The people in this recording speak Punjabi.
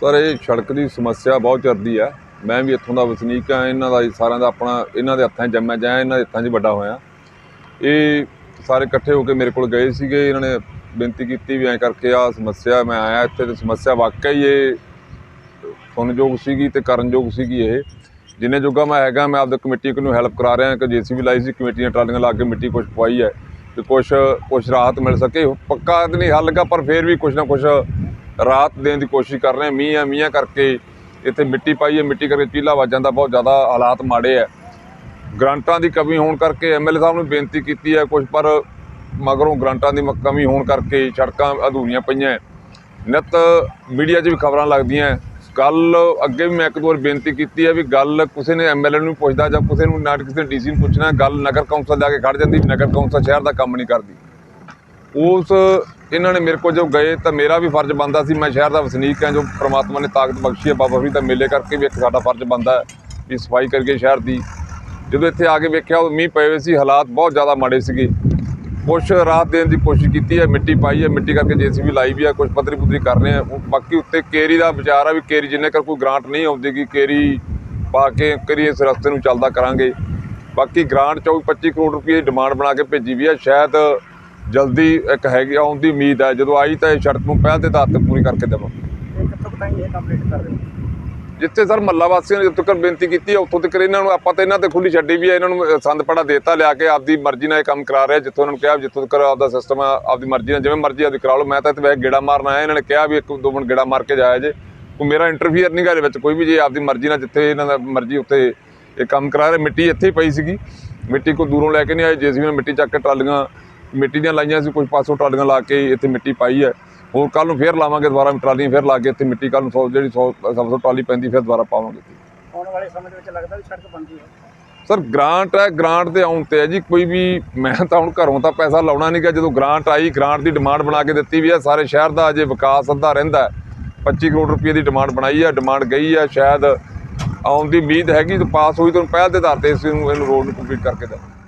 ਸਰ, ਇਹ ਸੜਕ ਦੀ ਸਮੱਸਿਆ ਬਹੁਤ ਚਿਰਦੀ ਹੈ ਮੈਂ ਵੀ ਇੱਥੋਂ ਦਾ ਵਸਨੀਕ ਹਾਂ ਇਹਨਾਂ ਦਾ ਸਾਰਿਆਂ ਦਾ ਆਪਣਾ, ਇਹਨਾਂ ਦੇ ਹੱਥਾਂ 'ਚ ਜੰਮਿਆ ਜਾਂ ਇਹਨਾਂ ਦੇ ਹੱਥਾਂ 'ਚ ਵੱਡਾ ਹੋਇਆ। ਇਹ ਸਾਰੇ ਇਕੱਠੇ ਹੋ ਕੇ ਮੇਰੇ ਕੋਲ ਗਏ ਸੀਗੇ, ਇਹਨਾਂ ਨੇ ਬੇਨਤੀ ਕੀਤੀ ਵੀ ਐਂ ਕਰਕੇ ਆ ਸਮੱਸਿਆ, ਮੈਂ ਆਇਆ ਇੱਥੇ ਤੇ ਸਮੱਸਿਆ ਵਾਕਈ ਇਹ ਸੁਣਨਯੋਗ ਸੀਗੀ ਤੇ ਕਰਨਯੋਗ ਸੀਗੀ ਇਹ। ਜਿੰਨੇ ਜੋਗਾ ਮੈਂ ਹੈਗਾ, ਮੈਂ ਆਪਦੇ ਕਮੇਟੀ ਨੂੰ ਹੈਲਪ ਕਰਾ ਰਿਹਾ ਕਿ ਜੀਸੀਬੀ ਲਾਈ ਸੀ ਕਮੇਟੀ ਦੀਆਂ ਟਰਾਲੀਆਂ ਲਾ ਕੇ ਮਿੱਟੀ ਕੁਝ ਪਵਾਈ ਹੈ। ਤੇ ਕੁਝ ਕੁਝ ਰਾਹਤ ਮਿਲ ਸਕੇ, ਪੱਕਾ ਤਾਂ ਨਹੀਂ ਹੱਲ ਗਾ ਪਰ ਫੇਰ ਵੀ ਕੁਝ ਨਾ ਕੁਝ ਰਾਹਤ ਦੇਣ ਦੀ ਕੋਸ਼ਿਸ਼ ਕਰ ਰਹੇ ਹਾਂ। ਮੀਂਹ ਆ, ਮੀਂਹਾਂ ਕਰਕੇ ਇੱਥੇ ਮਿੱਟੀ ਪਾਈ ਹੈ। ਮਿੱਟੀ ਕਰਕੇ ਚੀਲਾ ਵੱਜ ਜਾਂਦਾ ਬਹੁਤ ਜ਼ਿਆਦਾ ਹਾਲਾਤ ਮਾੜੇ ਹੈ ਗ੍ਰਾਂਟਾਂ ਦੀ ਕਮੀ ਹੋਣ ਕਰਕੇ ਐਮਐਲਏ ਸਾਹਿਬ ਨੂੰ ਬੇਨਤੀ ਕੀਤੀ ਹੈ ਕੁਝ ਪਰ ਮਗਰੋਂ ਗ੍ਰਾਂਟਾਂ ਦੀ ਮ- ਕਮੀ ਹੋਣ ਕਰਕੇ ਸੜਕਾਂ ਅਧੂਰੀਆਂ ਪਈਆਂ ਨਿਤ ਮੀਡੀਆ 'ਚ ਵੀ ਖਬਰਾਂ ਲੱਗਦੀਆਂ ਗੱਲ ਅੱਗੇ ਵੀ ਮੈਂ ਇੱਕ ਦੋ ਵਾਰ ਬੇਨਤੀ ਕੀਤੀ ਹੈ ਵੀ ਗੱਲ ਕਿਸੇ ਨੇ ਐਮਐਲਏ ਨੂੰ ਪੁੱਛਦਾ ਜਾਂ ਕਿਸੇ ਨੂੰ ਨਾ ਕਿਸੇ ਡੀਸੀ ਨੂੰ ਪੁੱਛਣਾ, ਗੱਲ ਨਗਰ ਕੌਂਸਲ ਜਾ ਕੇ ਖੜ ਜਾਂਦੀ, ਨਗਰ ਕੌਂਸਲ ਸ਼ਹਿਰ ਦਾ ਕੰਮ ਨਹੀਂ ਕਰਦੀ। ਉਸ ਇਹਨਾਂ ਨੇ ਮੇਰੇ ਕੋਲ ਜੋ ਗਏ ਤਾਂ ਮੇਰਾ ਵੀ ਫਰਜ਼ ਬਣਦਾ ਸੀ, ਮੈਂ ਸ਼ਹਿਰ ਦਾ ਵਸਨੀਕ ਹਾਂ, ਜੋ ਪ੍ਰਮਾਤਮਾ ਨੇ ਤਾਕਤ ਬਖਸ਼ੀ ਹੈ, ਬਾਬਾ ਫਰੀਦ ਦਾ ਮੇਲੇ ਕਰਕੇ ਵੀ ਇੱਕ ਸਾਡਾ ਫਰਜ਼ ਬਣਦਾ ਹੈ ਵੀ ਸਫ਼ਾਈ ਕਰਕੇ ਸ਼ਹਿਰ ਦੀ। ਜਦੋਂ ਇੱਥੇ ਆ ਕੇ ਵੇਖਿਆ ਉਹ ਮੀਂਹ ਪਏ ਹੋਏ ਸੀ, ਹਾਲਾਤ ਬਹੁਤ ਜ਼ਿਆਦਾ ਮਾੜੇ ਸੀਗੇ। ਕੁਛ ਰਾਹਤ ਦੇਣ ਦੀ ਕੋਸ਼ਿਸ਼ ਕੀਤੀ ਹੈ, ਮਿੱਟੀ ਪਾਈ ਹੈ, ਮਿੱਟੀ ਕਰਕੇ ਜੇਸੀਬੀ ਲਾਈ ਵੀ ਆ ਕੁਛ ਪੱਧਰੀ ਪੁੱਧਰੀ ਕਰ ਰਹੇ ਆ ਬਾਕੀ ਉੱਤੇ ਕੇਰੀ ਦਾ ਵਿਚਾਰ ਆ ਵੀ ਕੇਰੀ ਜਿੰਨੇ ਕਰ ਕੋਈ ਗ੍ਰਾਂਟ ਨਹੀਂ ਆਉਂਦੀ ਕਿ ਕੇਰੀ ਪਾ ਕੇ ਕਰੀ ਇਸ ਰਸਤੇ ਨੂੰ ਚੱਲਦਾ ਕਰਾਂਗੇ। ਬਾਕੀ ਗ੍ਰਾਂਟ 24 25 ਕਰੋੜ ਰੁਪਏ ਡਿਮਾਂਡ ਬਣਾ ਕੇ ਭੇਜੀ ਵੀ ਹੈ, ਸ਼ਾਇਦ ਜਲਦੀ ਇੱਕ ਹੈਗੀ ਆਉਣ ਦੀ ਉਮੀਦ ਹੈ ਜਦੋਂ ਆਈ ਤਾਂ ਇਹ ਸ਼ਰਤ ਨੂੰ ਪਹਿਲ ਦੇ ਆਧਾਰ ਤੇ ਪੂਰੀ ਕਰਕੇ ਦੇਵਾਂਗੇ ਇਹ ਕਿੱਥੋਂ ਤਾਈਂ ਇਹ ਕੰਪਲੀਟ ਕਰ ਰਹੇ ਹੋ ਜਿੱਥੇ ਸਰ ਮੱਲਾ ਵਾਸੀਆਂ ਨੇ ਜਿੱਥੇ ਤੱਕ ਬੇਨਤੀ ਕੀਤੀ ਹੈ ਉੱਥੋਂ ਤੱਕ ਇਹਨਾਂ ਨੂੰ ਆਪਾਂ ਤਾਂ ਇਹਨਾਂ ਤੇ ਖੁੱਲੀ ਛੱਡੀ ਵੀ ਹੈ ਇਹਨਾਂ ਨੂੰ ਸੰਦ ਪੜਾ ਦੇਤਾ ਲਿਆ ਕੇ ਆਪਦੀ ਮਰਜ਼ੀ ਨਾਲ ਇਹ ਕੰਮ ਕਰਾ ਰਿਹਾ ਜਿੱਥੋਂ ਉਹਨਾਂ ਨੂੰ ਕਿਹਾ ਜਿੱਥੋਂ ਤੱਕ ਆਪਦਾ ਸਿਸਟਮ ਆ ਆਪਦੀ ਮਰਜ਼ੀ ਨਾਲ ਜਿਵੇਂ ਮਰਜ਼ੀ ਆਪਦੀ ਕਰਾ ਲਓ। ਮੈਂ ਤਾਂ ਇੱਥੇ ਵੈਸੇ ਗੇੜਾ ਮਾਰਨ ਆਇਆ ਇਹਨਾਂ ਨੇ ਕਿਹਾ ਵੀ ਇੱਕ ਦੋ ਮਿੰਟ ਗੇੜਾ ਮਾਰ ਕੇ ਜਾਇਆ ਜੇ। ਕੋਈ ਮੇਰਾ ਇੰਟਰਫੀਅਰ ਨਹੀਂ ਗਾ ਇਹਦੇ ਵਿੱਚ ਕੋਈ ਵੀ ਜੇ ਆਪਦੀ ਮਰਜ਼ੀ ਨਾਲ ਜਿੱਥੇ ਇਹਨਾਂ ਦਾ ਮਰਜ਼ੀ ਉੱਥੇ ਇਹ ਕੰਮ ਕਰਾ ਰਹੇ ਮਿੱਟੀ ਇੱਥੇ ਹੀ ਪਈ ਸੀਗੀ। ਮਿੱਟੀ ਕੋ ਦੂਰੋਂ ਲੈ ਕੇ ਨਹੀਂ ਆਏ ਜੇਸੀਬੀ ਨੇ ਮਿੱਟੀ ਚੱਕ ਕੇ ਟਰਾਲੀਆਂ ਮਿੱਟੀ ਦੀਆਂ ਲਾਈਆਂ ਸੀ ਕੁਝ ਪਾਸੋਂ ਟਰਾਲੀਆਂ ਲਾ ਕੇ ਇੱਥੇ ਮਿੱਟੀ ਪਾਈ ਹੈ। ਹੋਰ ਕੱਲ ਨੂੰ ਫੇਰ ਲਾਵਾਂਗੇ ਦੁਬਾਰਾ ਟਰਾਲੀਆਂ ਫੇਰ ਲਾ ਕੇ ਇੱਥੇ ਮਿੱਟੀ ਕੱਲ ਨੂੰ ਸੌ ਜਿਹੜੀ 100 ਸਭ ਤੋਂ ਟਰਾਲੀ ਪੈਂਦੀ ਫਿਰ ਦੁਬਾਰਾ ਪਾਵਾਂਗੇ। ਆਉਣ ਵਾਲੇ ਸਮੇਂ ਦੇ ਵਿੱਚ ਲੱਗਦਾ ਵੀ ਸੜਕ ਬਣਦੀ ਹੈ। ਸਰ ਗ੍ਰਾਂਟ ਹੈ ਗ੍ਰਾਂਟ ਦੇ ਆਉਣ ਤੇ ਹੈ ਜੀ ਕੋਈ ਵੀ ਮੈਂ ਤਾਂ ਹੁਣ ਘਰੋਂ ਤਾਂ ਪੈਸਾ ਲਾਉਣਾ ਨਹੀਂ ਗਾ ਜਦੋਂ ਗ੍ਰਾਂਟ ਆਈ ਗ੍ਰਾਂਟ ਦੀ ਡਿਮਾਂਡ ਬਣਾ ਕੇ ਦਿੱਤੀ ਵੀ ਹੈ ਸਾਰੇ ਸ਼ਹਿਰ ਦਾ ਅਜੇ ਵਿਕਾਸ ਅੱਧਾ ਰਹਿੰਦਾ ਹੈ। 25 ਕਰੋੜ ਰੁਪਏ ਦੀ ਡਿਮਾਂਡ ਬਣਾਈ ਹੈ ਡਿਮਾਂਡ ਗਈ ਹੈ ਸ਼ਾਇਦ ਆਉਣ ਦੀ ਉਮੀਦ ਹੈਗੀ ਤਾਂ ਪਾਸ ਹੋਈ ਤਾਂ ਪਹਿਲ ਦੇ ਆਧਾਰ ਤੇ ਇਸ ਨੂੰ ਇਹਨੂੰ ਰੋਡ ਨੂੰ ਕੰਪਲੀਟ ਕਰਕੇ ਦੇਵਾਂਗੇ।